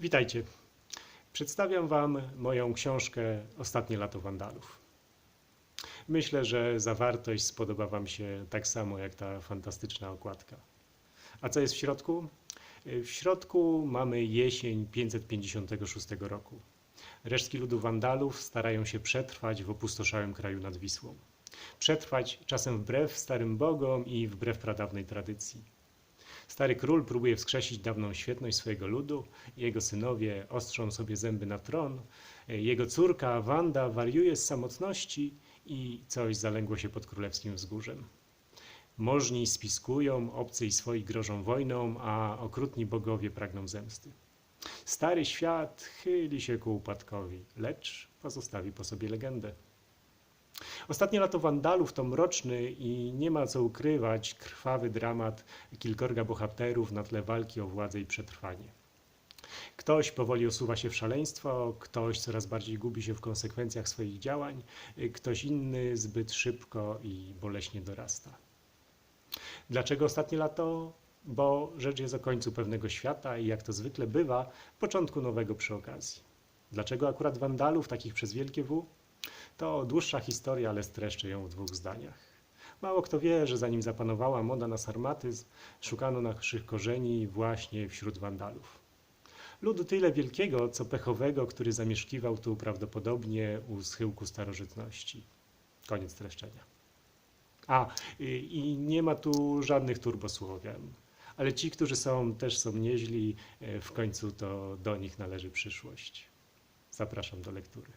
Witajcie. Przedstawiam Wam moją książkę Ostatnie lato Wandalów. Myślę, że zawartość spodoba Wam się tak samo jak ta fantastyczna okładka. A co jest w środku? W środku mamy jesień 556 roku. Resztki ludu Wandalów starają się przetrwać w opustoszałym kraju nad Wisłą. Przetrwać czasem wbrew starym bogom i wbrew pradawnej tradycji. Stary król próbuje wskrzesić dawną świetność swojego ludu, jego synowie ostrzą sobie zęby na tron, jego córka Wanda wariuje z samotności i coś zalęgło się pod królewskim wzgórzem. Możni spiskują, obcy i swoi grożą wojną, a okrutni bogowie pragną zemsty. Stary świat chyli się ku upadkowi, lecz pozostawi po sobie legendę. Ostatnie lato Wandalów to mroczny i nie ma co ukrywać krwawy dramat kilkorga bohaterów na tle walki o władzę i przetrwanie. Ktoś powoli osuwa się w szaleństwo, ktoś coraz bardziej gubi się w konsekwencjach swoich działań, ktoś inny zbyt szybko i boleśnie dorasta. Dlaczego ostatnie lato? Bo rzecz jest o końcu pewnego świata i jak to zwykle bywa, początku nowego przy okazji. Dlaczego akurat Wandalów, takich przez wielkie W? To dłuższa historia, ale streszczę ją w dwóch zdaniach. Mało kto wie, że zanim zapanowała moda na sarmatyzm, szukano naszych korzeni właśnie wśród Wandalów. Ludu tyle wielkiego, co pechowego, który zamieszkiwał tu prawdopodobnie u schyłku starożytności. Koniec streszczenia. A, i, nie ma tu żadnych turbosłowian. Ale ci, którzy są, też są nieźli, e, w końcu to do nich należy przyszłość. Zapraszam do lektury.